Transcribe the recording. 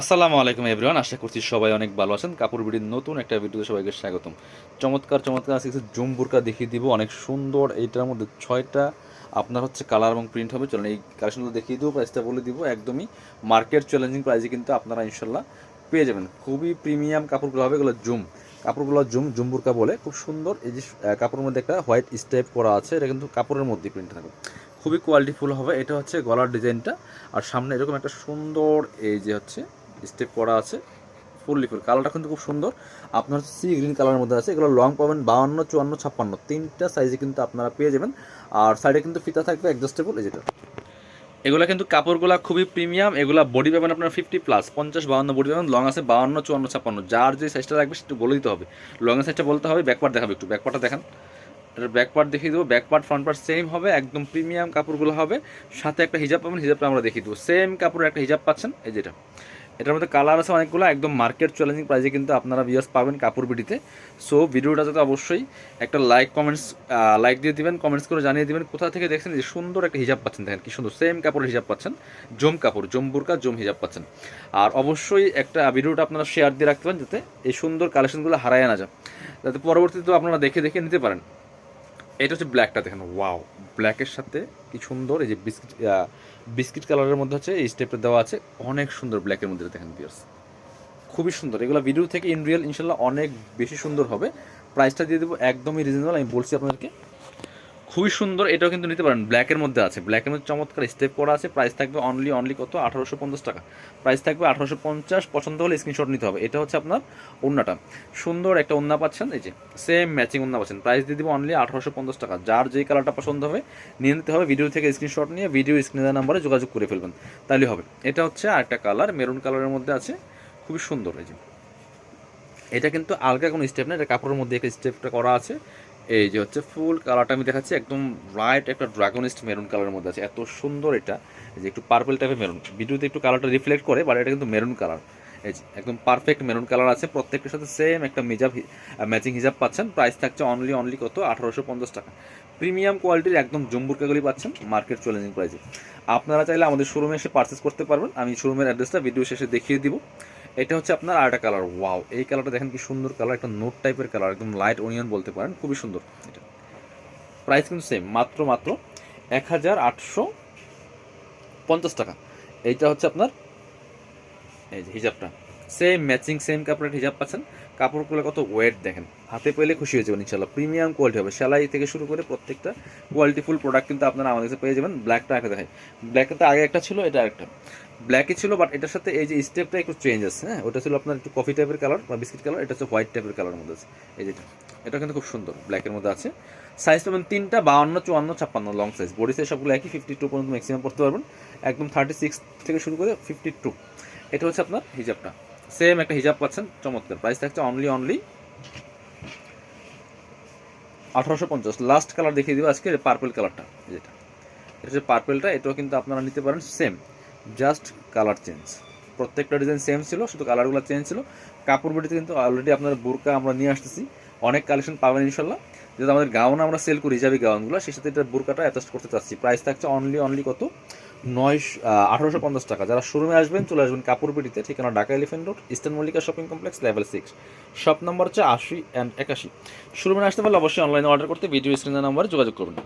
আসসালামু আলাইকুম এভরিওয়ান, আশা করছি সবাই অনেক ভালো আছেন। কাপড় বিডির নতুন একটা ভিডিওতে সবাইকে স্বাগতম। চমৎকার চমৎকার আজকে কিছু জুম বুরকা দেখিয়ে দিব। অনেক সুন্দর, এইটার মধ্যে ছয়টা আপনার হচ্ছে কালার এবং প্রিন্ট হবে। চলুন এই কালেকশনগুলো দেখিয়ে দিব প্রাইসটা বলে দিব। একদমই মার্কেট চ্যালেঞ্জিং প্রাইসে কিন্তু আপনারা ইনশাল্লাহ পেয়ে যাবেন। খুবই প্রিমিয়াম কাপড়গুলো হবে, এগুলো জুম। কাপড়গুলো জুম জুম বুরকা বলে। খুব সুন্দর, এই যে কাপড়ের মধ্যে একটা হোয়াইট স্টাইপ করা আছে। এটা কিন্তু কাপড়ের মধ্যে প্রিন্ট থাকবে খুবই কোয়ালিটিফুল হবে। এটা হচ্ছে গলার ডিজাইনটা আর সামনে এরকম একটা সুন্দর, এই যে হচ্ছে স্টেপ করা আছে ফুল ফুল কালারটা কিন্তু খুব সুন্দর। আপনার সি গ্রিন কালারের মধ্যে আছে, এগুলো লং পাবেন বাউন্ন, চুয়ান্ন, ছাপ্পান্ন। তিনটা সাইজে কিন্তু আপনারা পেয়ে যাবেন। আর সাইডে কিন্তু ফিতা থাকবে অ্যাডজাস্টেবল এই যেটা। এগুলো কিন্তু কাপড়গুলো খুবই প্রিমিয়াম এগুলো বডি পাবেন আপনার ফিফটি প্লাস পঞ্চাশ, বাউন্ন বডি পাবেন লং আছে বাউন্ন, চুয়ান্ন, ছাপ্পান্ন। যার যে সাইজটা লাগবে সেটা বলে দিতে হবে। লংয়ের সাইজটা বলতে হবে ব্যাকপার্ট দেখাবে একটু ব্যাকপার্টটা দেখান। এটার ব্যাকপার্ট দেখিয়ে দেবো ব্যাকপার্ট ফ্রন্ট পার্ট সেম হবে, একদম প্রিমিয়াম কাপড়গুলো হবে। সাথে একটা হিজাব পাবেন হিজাবটা আমরা দেখিয়ে দেবো। সেম কাপড়ের একটা হিজাব পাচ্ছেন, এই যেটা। এটার মধ্যে কালার আছে অনেকগুলো, একদম মার্কেট চ্যালেঞ্জিং প্রাইসে কিন্তু আপনারা ভিউয়ার্স পাবেন কাপড় বিডিতে সো ভিডিওটা যাতে অবশ্যই একটা লাইক কমেন্টস লাইক দিয়ে দিবেন কমেন্টস করে জানিয়ে দিবেন কোথা থেকে দেখছেন যে সুন্দর একটা হিজাব পাচ্ছেন, দেখেন কি সুন্দর সেম কাপড়ের হিজাব পাচ্ছেন, জম কাপড় জম বুরকা, জম হিজাব পাচ্ছেন। আর অবশ্যই একটা ভিডিওটা আপনারা শেয়ার দিয়ে রাখতে পারেন যাতে এই সুন্দর কালেকশনগুলো হারায় না যায়। যাতে পরবর্তীতে আপনারা দেখে দেখে নিতে পারেন। এটা হচ্ছে ব্ল্যাকটা দেখেন ওয়াও ব্ল্যাকের সাথে কি সুন্দর, এই যে বিস্কিট বিস্কিট কালারের মধ্যে হচ্ছে এই স্টেপটা দেওয়া আছে। অনেক সুন্দর ব্ল্যাকের মধ্যে দেখেন বিয়ার্স খুবই সুন্দর। এগুলো ভিডিও থেকে ইন রিয়েল ইনশাল্লাহ অনেক বেশি সুন্দর হবে। প্রাইসটা দিয়ে দেবো একদমই রিজনেবল আমি বলছি আপনাদেরকে। খুবই সুন্দর, এটাও কিন্তু নিতে পারেন। ব্ল্যাকের মধ্যে আছে। ব্ল্যাকের মধ্যে চমৎকার স্টেপ করা আছে। প্রাইস থাকবে অনলি অনলি কত? আঠারোশো পঞ্চাশ টাকা। প্রাইস থাকবে আঠারোশো পঞ্চাশ, পছন্দ হলে স্ক্রিনশট নিতে হবে। এটা হচ্ছে আপনার ওন্নাটা সুন্দর একটা ওন্না পাচ্ছেন, এই যে সেম ম্যাচিং ওন্না পাচ্ছেন। প্রাইস দিয়ে দিব অনলি আঠারোশো পঞ্চাশ টাকা। যার যেই কালারটা পছন্দ হবে, নিয়ে নিতে হবে। ভিডিও থেকে স্ক্রিনশট নিয়ে ভিডিও স্ক্রিনের নাম্বারে যোগাযোগ করে ফেলবেন। তাহলে হবে। এটা হচ্ছে আরেকটা কালার মেরুন কালারের মধ্যে আছে। খুবই সুন্দর, এই যে। এটা কিন্তু আলগা কোনো স্টেপ না, এটা কাপড়ের মধ্যে একটা স্টেপটা করা আছে। এই যে হচ্ছে ফুল কালারটা আমি দেখাচ্ছি, একদম রাইট একটা ড্রাগনিস্ট মেরুন কালারের মধ্যে আছে। এত সুন্দর এটা যে একটু পার্পল টাইপের মেরুন ভিডিওতে একটু কালারটা রিফ্লেক্ট করে বাট এটা কিন্তু মেরুন কালার এই যে একদম পারফেক্ট মেরুন কালার আছে, প্রত্যেকটার সাথে সেম একটা মেজাব ম্যাচিং হিজাব পাচ্ছেন। প্রাইস থাকছে অনলি অনলি কত? আঠারোশো পঞ্চাশ টাকা। প্রিমিয়াম কোয়ালিটির একদম জম্বুরকাগুলি পাচ্ছেন মার্কেট চ্যালেঞ্জিং প্রাইসে আপনারা চাইলে আমাদের শোরুমে এসে পারচেস করতে পারবেন। আমি শোরুমের অ্যাড্রেসটা ভিডিও শেষে দেখিয়ে দিব। এটা হচ্ছে আপনার আরেকটা কালার ওয়াও এই কালারটা দেখেন কি সুন্দর কালার একটা নোট টাইপের কালার একদম লাইট অনিয়ন বলতে পারেন, খুবই সুন্দর। এটা প্রাইস কিন্তু সেম মাত্র মাত্র এক হাজার আটশো পঞ্চাশ টাকা। এইটা হচ্ছে আপনার, এই যে হিজাবটা। সেম ম্যাচিং সেম কাপড়ের হিজাব পাচ্ছেন। কাপড়গুলো কত ওয়েট দেখেন। হাতে পেলে খুশি হয়ে যাবেন ইনশাল্লাহ প্রিমিয়াম কোয়ালিটি হবে। সেলাই থেকে শুরু করে প্রত্যেকটা কোয়ালিটিফুল প্রোডাক্ট কিন্তু আপনারা আমাদের কাছে পেয়ে যাবেন। ব্ল্যাকটা আগে দেখাই। ব্ল্যাকটা আগে একটা ছিল, এটা একটা ব্ল্যাকই ছিল বাট এটার সাথে এই যে স্টেপটা একটু চেঞ্জ আছে হ্যাঁ? ওটা ছিল আপনার একটু কফি টাইপের কালার বা বিস্কিট কালার এটা হচ্ছে হোয়াইট টাইপের কালারের মধ্যে আছে। এই যেটা এটা। কিন্তু খুব সুন্দর ব্ল্যাকের মধ্যে আছে। সাইজ পাবেন তিনটা, বাউন্ন, চুয়ান্ন, ছাপ্পান্ন লং সাইজ বডি সাইজ সবগুলো একই ফিফটি টু পর্যন্ত ম্যাক্সিমাম পড়তে পারবেন। একদম থার্টি সিক্স থেকে শুরু করে ফিফটি টু এটা হচ্ছে আপনার হিজাবটা। সেম একটা হিজাব পাচ্ছেন, চমৎকার। প্রাইস থাকছে অনলি অনলি আঠারোশো পঞ্চাশ। লাস্ট কালার দেখিয়ে দিব আজকে পার্পল কালারটা যেটা এটা। হচ্ছে পার্পেলটা এটাও কিন্তু আপনারা নিতে পারেন সেম জাস্ট কালার চেঞ্জ প্রত্যেকটা ডিজাইন সেম ছিল, শুধু কালারগুলো চেঞ্জ ছিল। কাপড় বডিতে কিন্তু অলরেডি আপনার বুরকা আমরা নিয়ে আসতেছি। অনেক কালেকশন পাবেন ইনশাল্লাহ যেহেতু আমাদের গাউন আমরা সেল করি হিসাবে গাউনগুলো সেই সাথে এটা বুরকাটা অ্যাটাচ করতে চাচ্ছি। প্রাইস থাকছে অনলি অনলি কত? নয় আঠারোশো পঞ্চাশ টাকা। যারা শোরুমে আসবেন, চলে আসবেন কাপড় পিটিতে ঠিকানা Dhaka elephant road eastern Mallika shopping complex level six shop number হচ্ছে আশি অ্যান্ড একাশি। শোরুমে আসতে পারলে অবশ্যই অনলাইনে অর্ডার করতে ভিডিও স্ক্রিনের নাম্বারে যোগাযোগ করবেন।